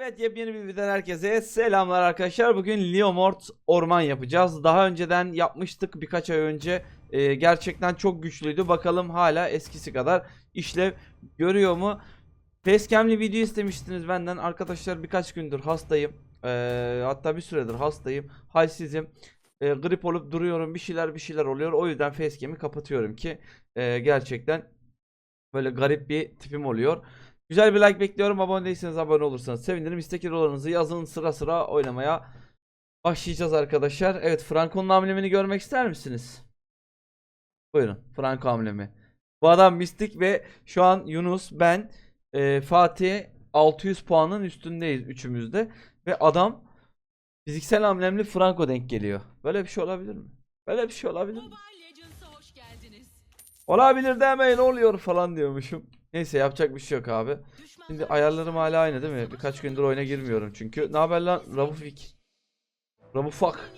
Evet yepyeni bir videodan herkese selamlar arkadaşlar. Bugün Leomort orman yapacağız. Daha önceden yapmıştık birkaç ay önce. Ee, gerçekten çok güçlüydü. Bakalım hala eskisi kadar işlev görüyor mu? Facecam'li video istemiştiniz benden. Arkadaşlar birkaç gündür hastayım. Ee, hatta bir süredir hastayım. Halsizim. Ee, grip olup duruyorum. Bir şeyler bir şeyler oluyor. O yüzden facecam'i kapatıyorum ki e, gerçekten böyle garip bir tipim oluyor. Güzel bir like bekliyorum. Abone değilseniz abone olursanız sevinirim. İstek hero'larınızı yazın sıra sıra oynamaya başlayacağız arkadaşlar. Evet Franco'nun amblemini görmek ister misiniz? Buyurun Franco amblemi. Bu adam mistik ve şu an Yunus, ben, e, Fatih 600 puanın üstündeyiz üçümüzde. Ve adam fiziksel amblemli Franco denk geliyor. Böyle bir şey olabilir mi? Böyle bir şey olabilir mi? Olabilir demeyin oluyor falan diyormuşum. Neyse yapacak bir şey yok abi. Şimdi ayarlarım hala aynı değil mi? Birkaç gündür oyuna girmiyorum çünkü. Ne haber lan Rabufik? Rabufak.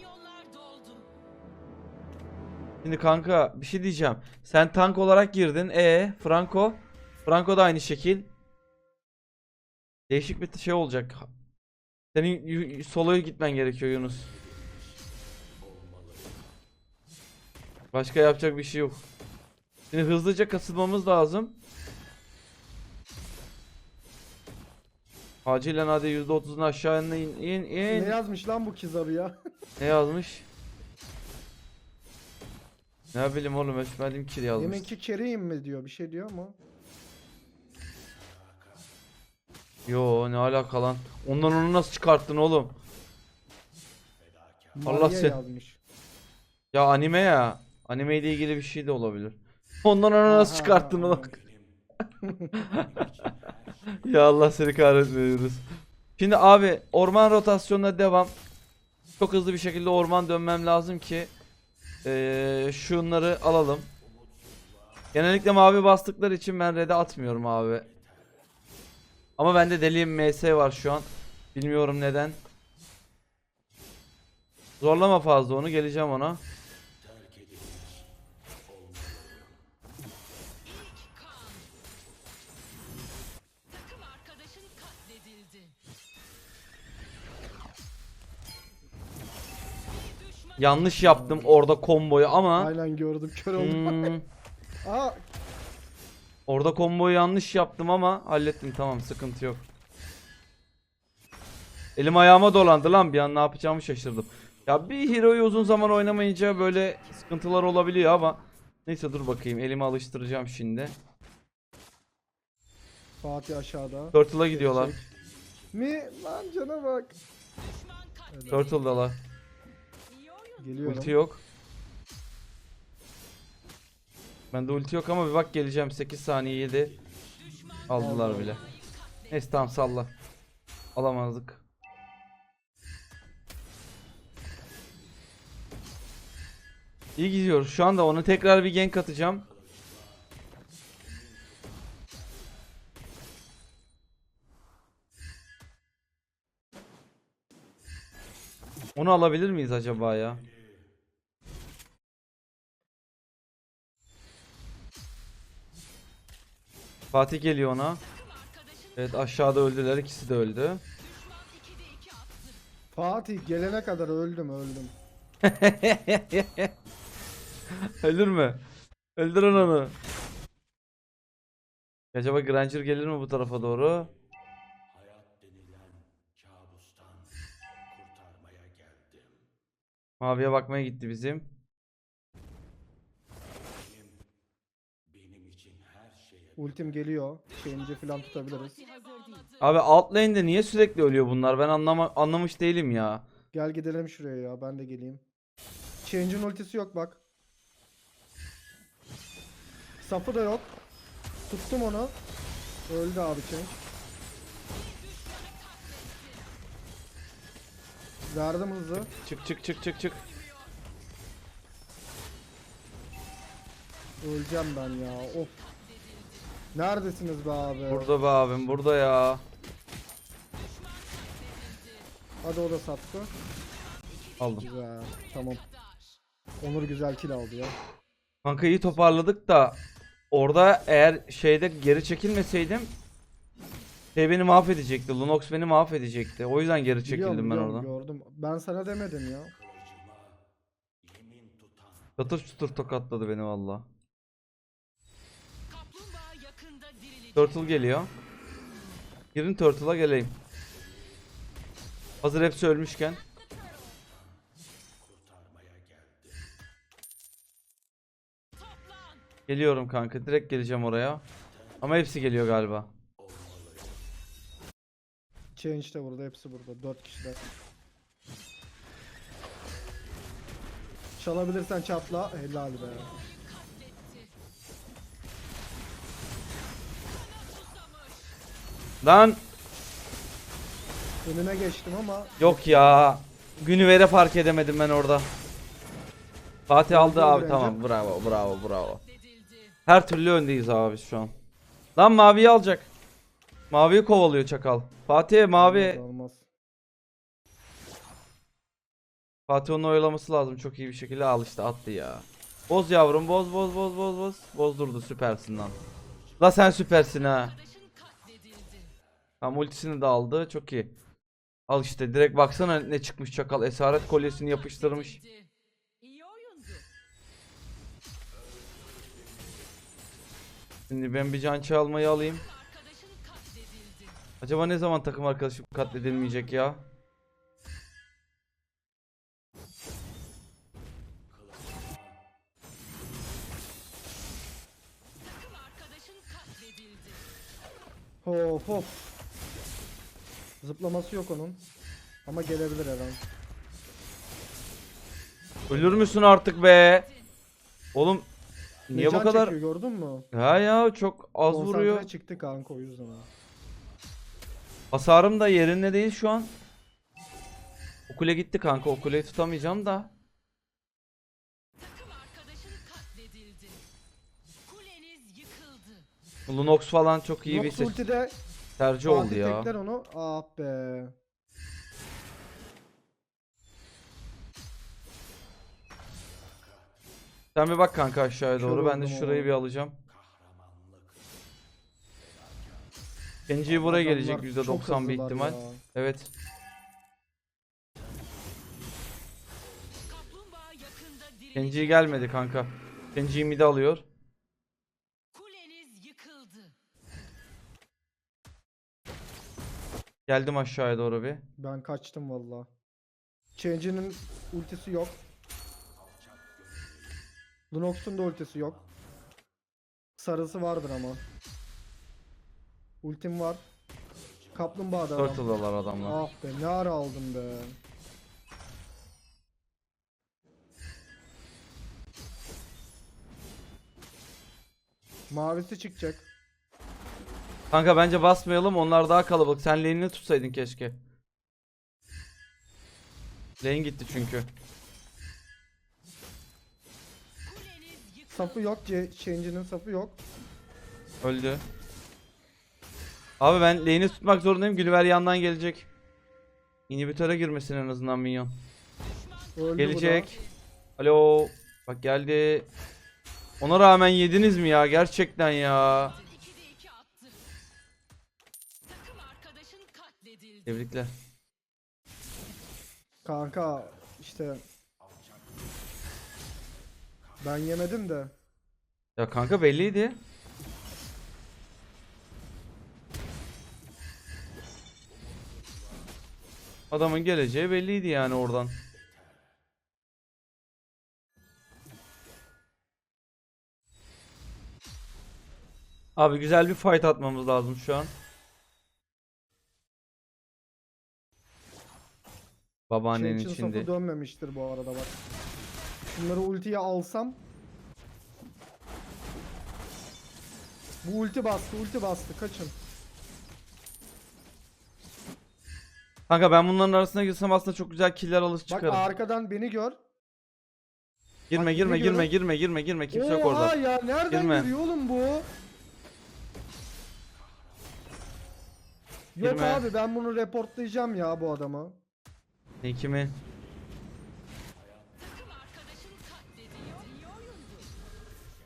Şimdi kanka bir şey diyeceğim. Sen tank olarak girdin. E Franco? Franco da aynı şekil. Değişik bir şey olacak. Senin soloya gitmen gerekiyor Yunus. Başka yapacak bir şey yok. Şimdi hızlıca kasılmamız lazım. Acilen hadi %30'un aşağı in in in. in. Ne yazmış lan bu Kizaru ya? Ne yazmış? Ne bileyim oğlum ölçmedim ki yazmış. Deminki kereyim mi diyor bir şey diyor mu? Yo ne alaka lan? Ondan onu nasıl çıkarttın oğlum? Allah Maria sen- yazmış. Ya anime ya. Anime ile ilgili bir şey de olabilir. Ondan onu nasıl çıkarttın oğlum? ya Allah seni kahretmiyoruz. Şimdi abi orman rotasyonuna devam. Çok hızlı bir şekilde orman dönmem lazım ki eee, şunları alalım. Genellikle mavi bastıkları için ben red'e atmıyorum abi. Ama bende deliyim MS var şu an. Bilmiyorum neden. Zorlama fazla onu geleceğim ona. Yanlış yaptım orada komboyu ama Aynen gördüm kör oldum. Hmm, Aa orada komboyu yanlış yaptım ama hallettim tamam sıkıntı yok. Elim ayağıma dolandı lan bir an ne yapacağımı şaşırdım. Ya bir hero'yu uzun zaman oynamayınca böyle sıkıntılar olabiliyor ama neyse dur bakayım elimi alıştıracağım şimdi. Fatih aşağıda. Turtle'a gidiyorlar. Mi lan cana bak. Turtle'dalar. Geliyorum. Ulti yok. Bende ulti yok ama bir bak geleceğim 8 saniye 7. Aldılar bile. Neyse tamam salla. Alamazdık. İyi gidiyoruz. Şu anda onu tekrar bir gank atacağım. Onu alabilir miyiz acaba ya? Fatih geliyor ona. Evet aşağıda öldüler. ikisi de öldü. düşman 2'de 2 attı. Fatih gelene kadar öldüm öldüm. Ölür mü? Öldürün onu. Acaba Granger gelir mi bu tarafa doğru? Maviye bakmaya gitti bizim. Ultim geliyor. Şeyince falan tutabiliriz. Abi alt lane'de niye sürekli ölüyor bunlar? Ben anlama anlamış değilim ya. Gel gidelim şuraya ya ben de geleyim. Change'in ultisi yok bak. Sapı da yok. Tuttum onu. Öldü abi Change. Verdim hızı. Çık çık çık çık çık. Öleceğim ben ya. Of. Neredesiniz be abi? Burada be abim burada ya. Hadi o da sattı. Aldım. Güzel. Tamam. Onur güzel kill aldı ya. Kanka iyi toparladık da orada eğer şeyde geri çekilmeseydim Şey beni mahvedecekti. Lunox beni mahvedecekti. O yüzden geri Biliyorum, çekildim ben biliyorum, oradan. Gördüm. Ben sana demedim ya. Çatır çutur tokatladı beni valla. Turtle geliyor. Girin Turtle'a geleyim. Hazır hepsi ölmüşken. Geliyorum kanka. Direkt geleceğim oraya. Ama hepsi geliyor galiba. Change de burada. Hepsi burada. 4 kişiler. Çalabilirsen çatla. Helal be. Lan Önüne geçtim ama yok ya. Günüvere fark edemedim ben orada. Fatih aldı abi tamam bravo bravo bravo. Her türlü öndeyiz abi şu an. Lan maviyi alacak. Maviyi kovalıyor çakal. Fatih mavi. Olmaz, olmaz. Fatih onu oyalaması lazım çok iyi bir şekilde al işte attı ya. Boz yavrum boz boz boz boz boz. Bozdurdu süpersin lan. La sen süpersin ha. Arkadaşın katledildi. Tam ultisini de aldı çok iyi. Al işte direkt baksana ne çıkmış çakal. Esaret kolyesini yapıştırmış. Şimdi ben bir can çalmayı alayım. Acaba ne zaman takım arkadaşım katledilmeyecek ya? Hop hop. Zıplaması yok onun. Ama gelebilir her an. Ölür müsün artık be? Oğlum niye Ne bu kadar? çekiyor, gördün mü? Ha ya çok az Konsantre vuruyor. çıktı kanka o yüzden. ha. Hasarım da yerinde değil şu an. O kule gitti kanka. O kuleyi tutamayacağım da. Lunox falan çok iyi bir Nox seç- ultide tercih oldu Fatih ya. tekler onu. Ah be. Sen bir bak kanka aşağıya Kör doğru. Ben de oldum şurayı bir alacağım. Kenji'yi buraya gelecek Adamlar %90 çok bir hızlılar ihtimal. ya. Evet. Kenji gelmedi kanka. Kenji'yi mide alıyor. Geldim aşağıya doğru bir. Ben kaçtım valla. Change'inin ultisi yok. Lunox'un da ultisi yok. Sarısı vardır ama. Ultim var. Kaplumbağa da var. Turtle'dalar adamlar. Ah be ne ara aldım be. Mavisi çıkacak. Kanka bence basmayalım. Onlar daha kalabalık. Sen lane'ini tutsaydın keşke. Lane gitti çünkü. Safı yok. Change'inin safı yok. Öldü. Abi ben lane'i tutmak zorundayım. Gülver yandan gelecek. İnhibitöre girmesin en azından minyon. Öldü. Gelecek. Alo. Bak geldi. Ona rağmen yediniz mi ya? Gerçekten ya. Tebrikler. Kanka işte ben yemedim de Ya kanka belliydi. Adamın geleceği belliydi yani oradan. Abi güzel bir fight atmamız lazım şu an. Babaannenin Change'in içinde. safı dönmemiştir bu arada bak. Şunları ultiye alsam Bu ulti bastı, ulti bastı. Kaçın. Kanka ben bunların arasına girsem aslında çok güzel killer alır Bak çıkarım. arkadan beni gör. Girme bak, girme ne girme diyorum? girme girme girme kimse yok Oha orada. ya nereden Girme. giriyor oğlum bu? Yok Girme. abi ben bunu reportlayacağım ya bu adamı. Ne kimi?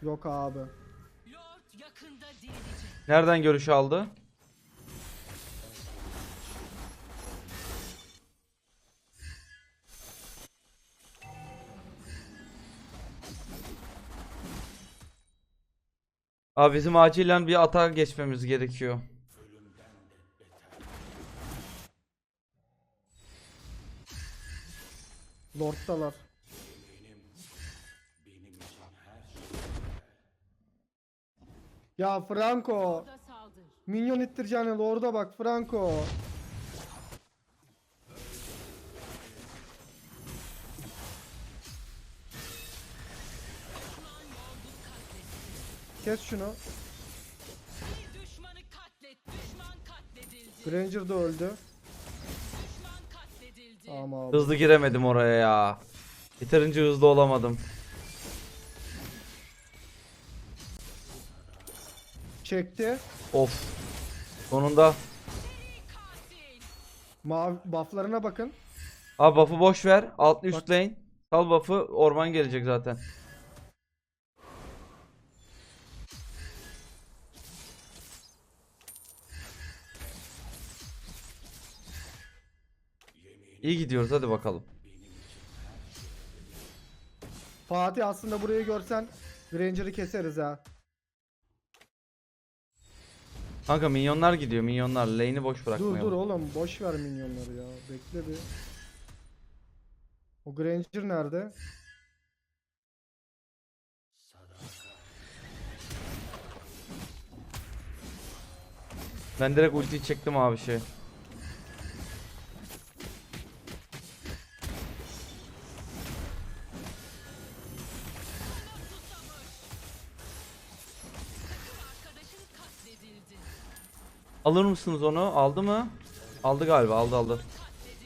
Yok abi. Nereden görüş aldı? Abi bizim acilen bir atağa geçmemiz gerekiyor. Lord'dalar. Ya Franco. Minyon ittireceğine Lord'a bak Franco. Kes şunu. Bir düşmanı katlet. Düşman katledildi. Granger da öldü. Tamam abi. Hızlı giremedim oraya ya. Yeterince hızlı olamadım. Çekti. Of. Sonunda. Mavi bufflarına bakın. Abi buff'ı boş ver. Alt üst Bak. lane. Sal buff'ı. Orman gelecek zaten. İyi gidiyoruz hadi bakalım. Fatih aslında burayı görsen Granger'ı keseriz ha. Kanka minyonlar gidiyor minyonlar. Lane'i boş Dur bırakmayalım. dur oğlum boş ver minyonları ya. Bekle bir. O Granger nerede? Ben direkt ultiyi çektim abi şey. Alır mısınız onu? Aldı mı? Aldı galiba aldı aldı.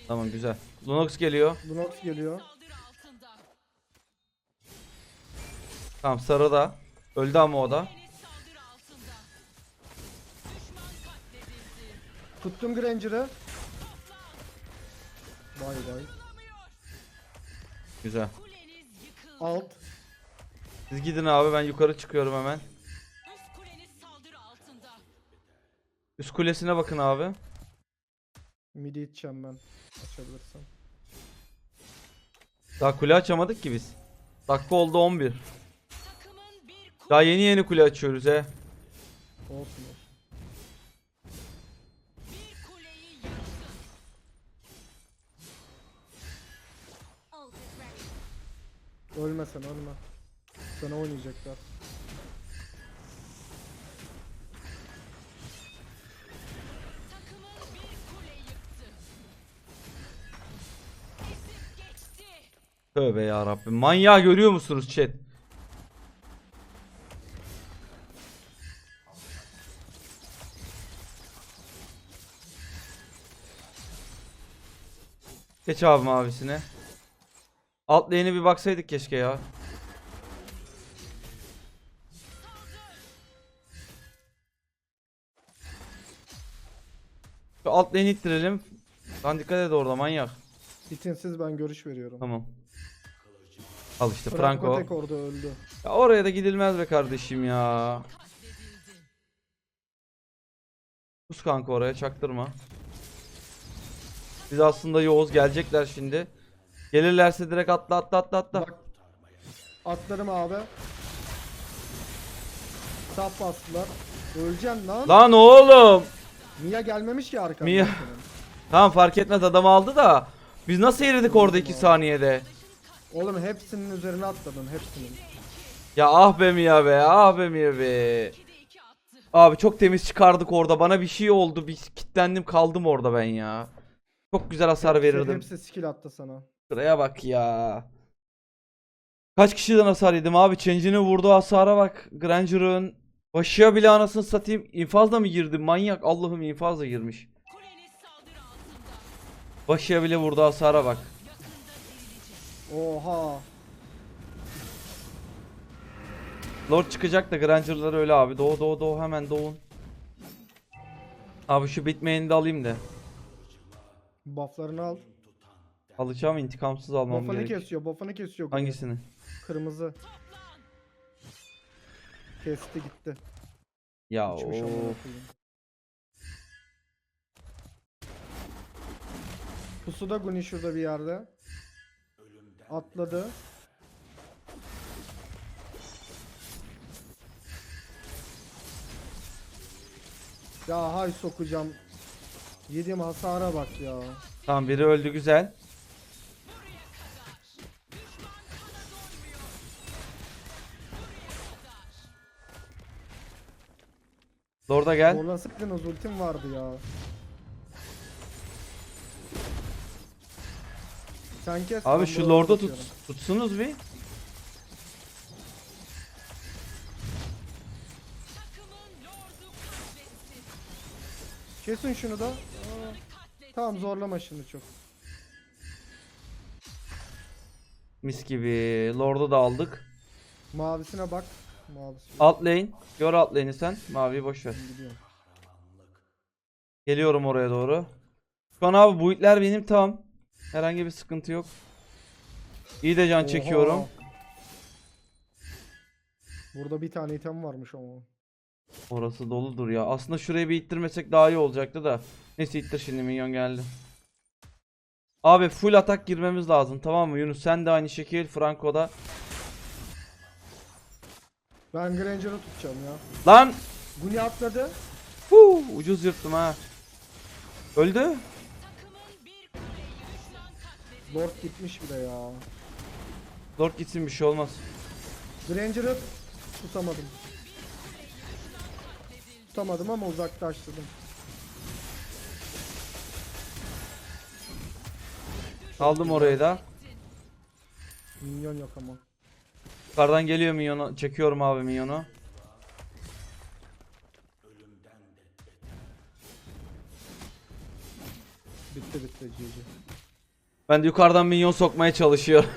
Tamam güzel. Lunox geliyor. Lunox geliyor. Tamam sarı da. Öldü ama o da. Tuttum Granger'ı. Bay bay. Güzel. Alt. Siz gidin abi ben yukarı çıkıyorum hemen. Üst kulesine bakın abi. Midi iteceğim ben. Açabilirsem. Daha kule açamadık ki biz. Dakika oldu 11. Takımın bir kule Daha yeni yeni kule açıyoruz he. Olsun. Ölme sen ölme. Sana oynayacaklar. Tövbe ya Rabbim. Manyağı görüyor musunuz chat? Geç abi mavisine. Alt lane'e bir baksaydık keşke ya. Şu alt lane'i ittirelim. Lan dikkat et orada manyak. İtinsiz ben görüş veriyorum. Tamam. Al işte Franco Franco. tek orada öldü. Ya oraya da gidilmez be kardeşim ya. Pus kanka oraya çaktırma. Biz aslında Yoğuz gelecekler şimdi. Gelirlerse direkt atla atla atla atla. Bak. Atlarım abi. Sap bastılar. Öleceksin lan. Lan oğlum. Mia gelmemiş ki arkamdan. Mia. Tamam fark etmez adam aldı da. Biz nasıl eridik orada 2 saniyede? Oğlum hepsinin üzerine atladın hepsinin. Ya ah be Mia be ah be be. 2'de 2 attı. Abi çok temiz çıkardık orada. Bana bir şey oldu. Bir kitlendim kaldım orada ben ya. Çok güzel hasar Hepsi- verirdim. Hepsi skill attı sana. Şuraya bak ya. Kaç kişiden hasar yedim abi? Change'inin vurduğu hasara bak. Granger'ın başıya bile anasını satayım. İnfazla mı girdi? Manyak. Allah'ım infazla girmiş. Başıya bile vurduğu hasara bak. Oha. Lord çıkacak da Granger'lar öyle abi. Doğu doğu doğu hemen doğun. Abi şu bitmeyeni de alayım da. Bufflarını al. Alacağım intikamsız almam Buff'ını gerek. kesiyor. Buff'ını kesiyor. Hangisini? Kırmızı. Kesti gitti. Ya Uçmuş amına o. koyayım. Pusu da Guni şurada bir yerde. Atladı. Ya hay sokacağım. Yediğim hasara bak ya. Tamam biri öldü güzel. Lord'a gel. Orada sıktınız ultim vardı ya. Sen kes. Abi şu Lord'u tut, tutsunuz bir. Kesin şunu da. Aa, tamam zorlama şimdi çok. Mis gibi. Lord'u da aldık. Mavisine bak. Mavisi. Alt lane. Gör alt lane'i sen. Maviyi boş ver. Gidiyorum. Geliyorum oraya doğru. Şu an abi bu itler benim tam. Herhangi bir sıkıntı yok. İyi de can çekiyorum. Oha. Burada bir tane item varmış ama. Orası doludur ya. Aslında şurayı bir ittirmesek daha iyi olacaktı da. Neyse ittir şimdi minyon geldi. Abi full atak girmemiz lazım tamam mı Yunus? Sen de aynı şekil Franco da. Ben Granger'ı tutacağım ya. Lan! Guni atladı. Huu, ucuz yırttım ha. Öldü. Lord gitmiş bile ya. Lord gitsin bir şey olmaz. Granger'ı tutamadım. Tutamadım ama uzaklaştırdım. Aldım orayı da. Minyon yok ama. Yukarıdan geliyor minyonu. Çekiyorum abi minyonu. Bitti bitti GG. Ben de yukarıdan minyon sokmaya çalışıyor.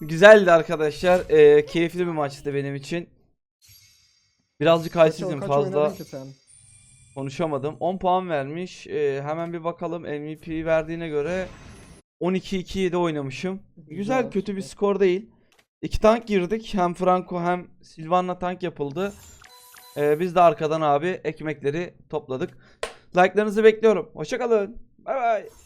Güzeldi arkadaşlar. Ee, keyifli bir maçtı benim için. Birazcık halsizim kaç fazla oynadın ki sen? konuşamadım. 10 puan vermiş. Ee, hemen bir bakalım MVP verdiğine göre 12-2-7 oynamışım. Güzel, Güzel, kötü bir süper. skor değil. İki tank girdik. Hem Franco hem Silvan'la tank yapıldı. Ee, biz de arkadan abi ekmekleri topladık. Like'larınızı bekliyorum. Hoşçakalın. Bay bay.